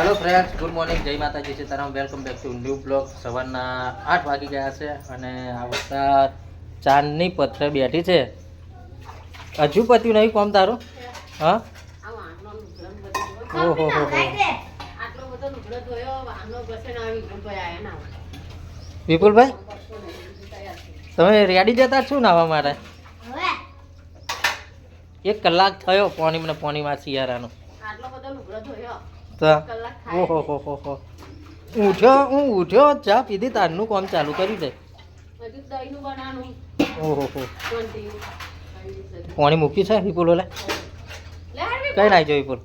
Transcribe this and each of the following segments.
Hello friends good morning જય માતાજી Sitaram welcome back to new blog સવારના આઠ વાગી ગયા છે અને આ વખત ચાંદની પથરે બેઠી છે. હજુ પત્યું નહીં કોમ તારું? હા? ઓહો હો હો. વિપુલભાઈ તમે રેડી જતા છો નાવા માટે એક કલાક થયો પોણી મને પોણીમાં શિયાળાનો. તો ઓહો હો હો હો. ઉઠ્યો હું ઉઠ્યો ચા પીધી તારનું કામ ચાલુ કરી દે. ઓહો હો. પાણી મૂકી છે વિપુલ. ઓલે કઈ નાખી જો વિપુલ?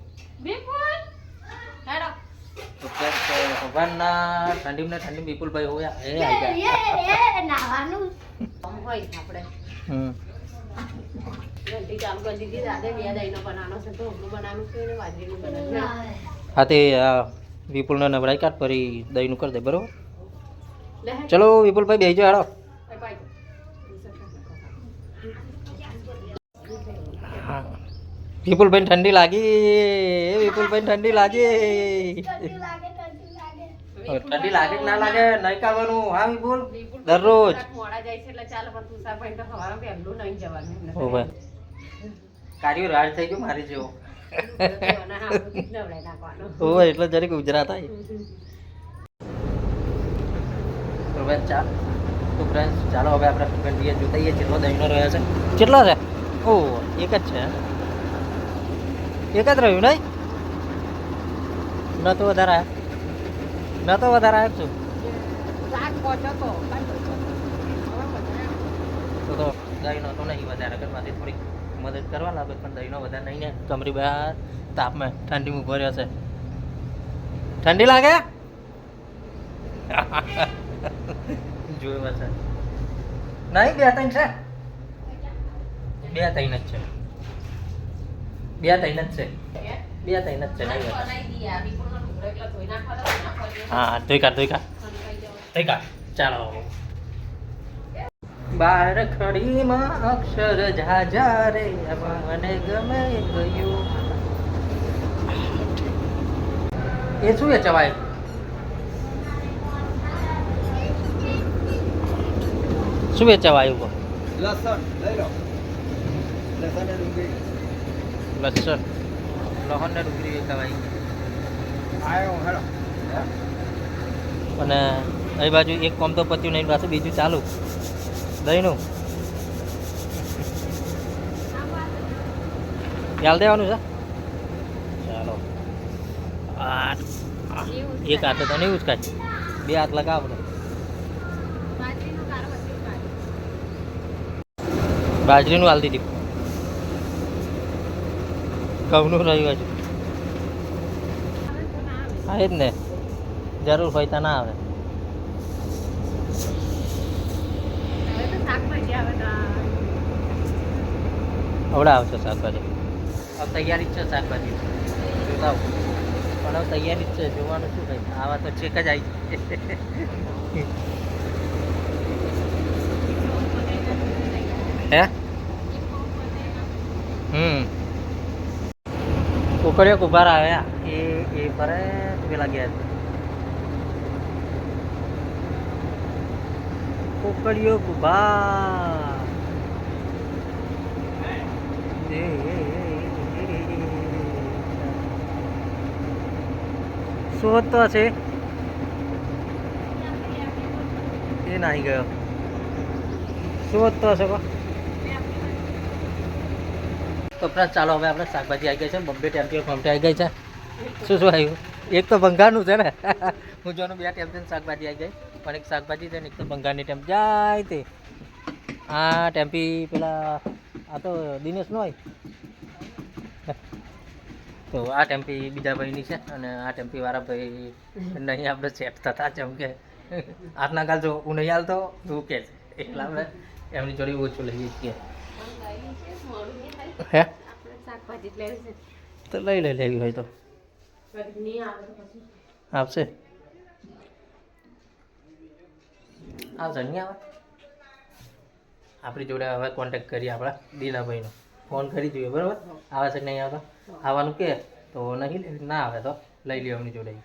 અ, ઠંડીમાં ઠંડી વિપુલભાઈ હોયા એ આવી ગયા. હમ. હા તે આ વિપુલનો નવરાઈ કાઢ ફરી દહીંનું કરી દે બરાબર? ચલો વિપુલભાઈ બેસજો હાડો હા. વિપુલભાઈ ઠંડી લાગી. વિપુલભાઈ ઠંડી લાગી. ઠંડી લાગે ના લાગે? નહીં કાઢવાનું હા વિપુલ? દરરોજ. કાર્યો રાજ થઈ ગયો મારી જેવો. ઓ એટલે જરીક ગુજરાત આવી. ચાલો હવે આપણે ગંડીએ જોતાઈએ કેટલો છે? ઓ, એક જ છે. એક જ રહ્યું નહીં? ન તો વધારે ન તો વધારે આવ્યા છું તો તો નહીં, વધારે ઘરમાંથી થોડીક મદદ કરવા લાગે પણ દહીંનો વધારે નહીં ને. કમરી બહાર તાપમાં ઠંડીમાં ઊભો રહ્યો છે. ઠંડી લાગે? જોયું હશે. નહીં બે ત્રણ છે. બે ત્રણ જ છે. બે ત્રણ જ છે. બે ત્રણ જ છે નહીં હા ધોઈ કાઢ ધોઈ કાઢ. ધોઈ કાઢ. ચાલો. બાર ખડીમાં અક્ષર ઝાઝા રે મને ગમે ગયું. એ શું એ ચવાય? શું એ ચવાયું કહો લસણ લસણ લહણ ને ડુંગળી ચવાય. આવ્યો અને એ બાજુ એક કોમ તો પત્યું નહીં પાછું બીજું ચાલુ. દહીંનું. ચાલ દેવાનું છે? ચાલો. એક હાથે તો નહીં ઉચકાય. બે હાથ લગાવ આપણે બાજરીનું હાલ દીધી. ઘઉંનું રહ્યું હજુ. હા એ જ ને. જરૂર હોય તો ના આવે. હવડા આવશે શાકભાજી. હવે તૈયારી જ છે શાકભાજી. જોતાવ પણ હવે તૈયારી જ છે, જોવાનું શું થાય. આવા તો છેક જ આવી હે? હમ. કુકડીઓ કુભાર આવ્યા એ એ પરે પેલા ગયા કુકડીઓ કુભાર એ, એ, એ, એ, એ. શું તો છે? એ નાહી ગયો. શું તો છે તો પ્લસ ચાલો હવે આપણે શાકભાજી આવી ગઈ છે. બમ્બે ટેમ્પી ફમટે આવી ગઈ છે. શું શું આવ્યું? એક તો બંગાળનું છે ને. હું જોનું બે ટેમ્પી શાકભાજી આવી ગઈ. પણ એક શાકભાજી છે ને એક તો બંગાળની ટેમ્પ જાય તે. આ ટેમ્પી પેલા આ તો દિનેશનો હોય. તો આ ટેમ્પી બીજા ભાઈની છે અને આ ટેમ્પી વાળા ભાઈ નહીં આપણે સેટ થતા જેમ કે આજના કાલ જો હું નહીં હાલતો તું કે એટલે આપણે એમની જોડે ઓછું લઈએ છીએ. હે? તો લઈ લઈ લેવી હોય તો. આપશે આવશે નહીં આવે. આપણી જોડે હવે કોન્ટેક્ટ કરીએ આપણા દીનાભાઈનો. ફોન કરી જોઈએ બરાબર? આવે છે કે નહીં આવતા આવવાનું કે? તો નહીં ના આવે તો. લઈ લ્યો એમની જોડે.